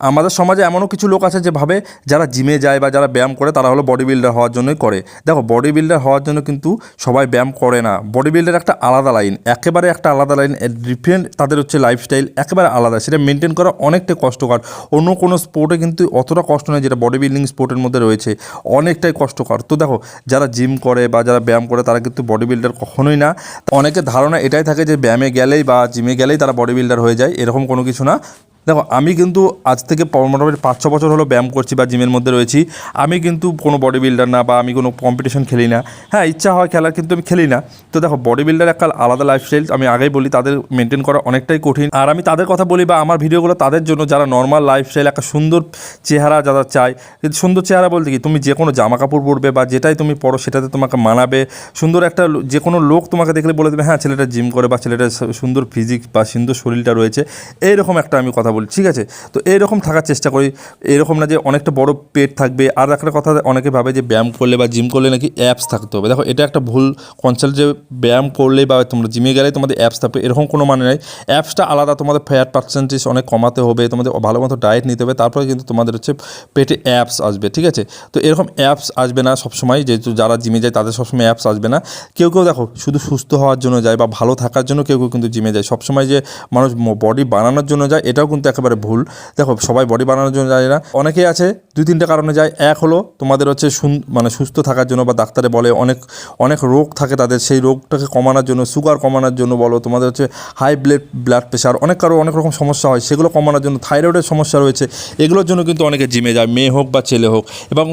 আমাদের সমাজে এমনও কিছু লোক আছে যে ভাবে যারা জিমে যায় বা যারা ব্যায়াম করে, তারা হলো বডি বিল্ডার হওয়ার জন্যই করে। দেখো বডি বিল্ডার হওয়ার জন্য কিন্তু সবাই ব্যায়াম করে না। বডি বিল্ডার একটা আলাদা লাইন একেবারে একটা আলাদা লাইন ডিফারেন্ট তাদের হচ্ছে লাইফস্টাইল একেবারে আলাদা। সেটা মেনটেন করা অনেকটাই কষ্টকর। অন্য কোনো স্পোর্টে কিন্তু অতটা কষ্ট নয় যেটা বডি বিল্ডিং স্পোর্টের মধ্যে রয়েছে। অনেকটাই কষ্টকর। তো দেখো, যারা জিম করে বা যারা ব্যায়াম করে, তারা কিন্তু বডি বিল্ডার কখনোই না। অনেকের ধারণা এটাই থাকে যে ব্যায়ামে গেলেই বা জিমে গেলেই তারা বডি বিল্ডার হয়ে যায়, এরকম কোনো কিছু না। দেখো, আমি কিন্তু আজ থেকে মোটামুটি পাঁচ ছ বছর হলো ব্যায়াম করছি বা জিমের মধ্যে রয়েছি। আমি কিন্তু কোনো বডি বিল্ডার না বা আমি কোনো কম্পিটিশন খেলি না। হ্যাঁ ইচ্ছা হয় খেলার, কিন্তু আমি খেলি না। তো দেখো বডি বিল্ডার একটা আলাদা লাইফস্টাইল আমি আগেই বলি, তাদের মেনটেন করা অনেকটাই কঠিন। আর আমি তাদের কথা বলি বা আমার ভিডিওগুলো তাদের জন্য, যারা নর্মাল লাইফস্টাইল একটা সুন্দর চেহারা যারা চায় সুন্দর চেহারা বলতে কি, তুমি যে কোনো জামা কাপড় পরবে বা যেটাই তুমি পরো, সেটাতে তোমাকে মানাবে। সুন্দর একটা যে কোনো লোক তোমাকে দেখলে বলে দেবে হ্যাঁ ছেলেটা জিম করে বা ছেলেটা সুন্দর ফিজিক্স বা সুন্দর শরীরটা রয়েছে। এইরকম একটা আমি কথা বলি, ঠিক আছে? তো এইরকম থাকার চেষ্টা করি। এরকম না যে অনেকটা বড় পেট থাকবে। আর একটা কথা, অনেকে ভাবে যে ব্যায়াম করলে বা জিম করলে নাকি অ্যাপস থাকতে হবে। দেখো, এটা একটা ভুল কনসেপ্ট যে ব্যায়াম করলে বা তোমরা জিমে গেলে তোমাদের অ্যাপস থাকবে, এরকম কোনো মানে নেই। অ্যাপসটা আলাদা, তোমাদের ফ্যাট পার্সেন্টেজ অনেক কমাতে হবে, তোমাদের ভালো মতো ডায়েট নিতে হবে, তারপরে কিন্তু তোমাদের হচ্ছে পেটে অ্যাপস আসবে, ঠিক আছে? তো এরকম অ্যাপস আসবে না সবসময়, যেহেতু যারা জিমে যায়, তাদের সবসময় অ্যাপস আসবে না। কেউ কেউ দেখো, শুধু সুস্থ হওয়ার জন্য যায় বা ভালো থাকার জন্য কেউ কেউ কিন্তু জিমে যায়। সবসময় যে মানুষ বডি বানানোর জন্য যায়, এটাও কিন্তু একেবারে ভুল। দেখো, সবাই বডি বানানোর জন্য যায় না। অনেকেই আছে, দুই তিনটে কারণে যায়। এক হলো, তোমাদের হচ্ছে মানে সুস্থ থাকার জন্য বা ডাক্তারে বলে, অনেক অনেক রোগ থাকে তাদের। সেই রোগটাকে কমানোর জন্য সুগার কমানোর জন্য বলো, তোমাদের হচ্ছে হাই ব্লাড ব্লাড প্রেশার অনেক কারও অনেক রকম সমস্যা হয়, সেগুলো কমানোর জন্য থাইরয়েডের সমস্যা রয়েছে। এগুলোর জন্য কিন্তু অনেকে জিমে যায়, মেয়ে হোক বা ছেলে হোক। এবং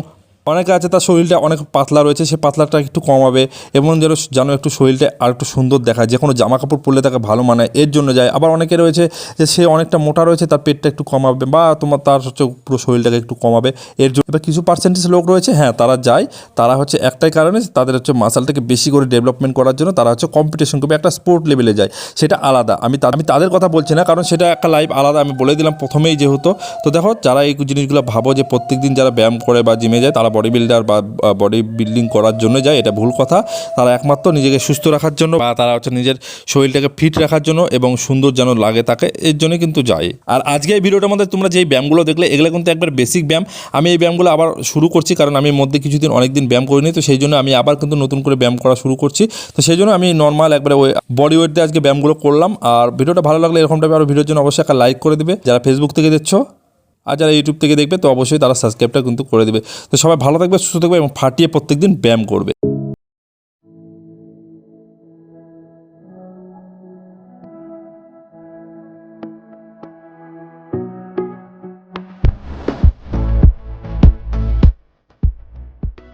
অনেকে আছে তার শরীরটা অনেক পাতলা রয়েছে, সে পাতলাটা একটু কমাবে এবং যেন যেন একটু শরীরটা আর একটু সুন্দর দেখায় যে কোনো জামা কাপড় পরলে তাকে ভালো মানায়, এর জন্য যায়। আবার অনেকে রয়েছে যে সে অনেকটা মোটা রয়েছে, তার পেটটা একটু কমাবে বা তোমার তার হচ্ছে পুরো শরীরটাকে একটু কমাবে, এর জন্য এবার কিছু পার্সেন্টেজ লোক রয়েছে হ্যাঁ তারা যায়। তারা হচ্ছে একটাই কারণে তাদের হচ্ছে মাসালটাকে বেশি করে ডেভেলপমেন্ট করার জন্য তারা হচ্ছে কম্পিটিশন করবে একটা স্পোর্ট লেভেলে যায়। সেটা আলাদা। আমি আমি তাদের কথা বলছি না, কারণ সেটা একটা লাইফ আলাদা। আমি বলে দিলাম প্রথমেই যেহেতু। তো দেখো, যারা এই জিনিসগুলো ভাবো যে প্রত্যেকদিন যারা ব্যায়াম করে বা জিমে যায়, তারা বডি বিল্ডার বা বডি বিল্ডিং করার জন্য যায়, এটা ভুল কথা। তারা একমাত্র নিজেকে সুস্থ রাখার জন্য বা তারা হচ্ছে নিজের শরীরটাকে ফিট রাখার জন্য এবং সুন্দর যেন লাগে তাকে, এর জন্য কিন্তু যায়। আর আজকে এই ভিডিওটার মধ্যে তোমরা যেই ব্যায়ামগুলো দেখলে, এগুলো কিন্তু একবার বেসিক ব্যায়াম। আমি এই ব্যায়ামগুলো আবার শুরু করছি, কারণ আমি মধ্যে কিছুদিন অনেক দিন ব্যায়াম করিনি, তো সেই জন্য আমি আবার কিন্তু নতুন করে ব্যায়াম করা শুরু করছি। তো সেই জন্য আমি নর্মাল একবারে ওই বডি ওয়েট দিয়ে আজকে ব্যায়ামগুলো করলাম। আর ভিডিওটা ভালো লাগলে এরকম টাইপের আরও ভিডিওর জন্য অবশ্যই একটা লাইক করে দেবে। যারা ফেসবুক থেকে দেখছ আর যারা ইউটিউব থেকে দেখবে, তো অবশ্যই তারা সাবস্ক্রাইবটা কিন্তু করে দেবে। তো সবাই ভালো থাকবে, সুস্থ থাকবে এবং ফাটিয়ে প্রত্যেকদিন ব্যায়াম করবে।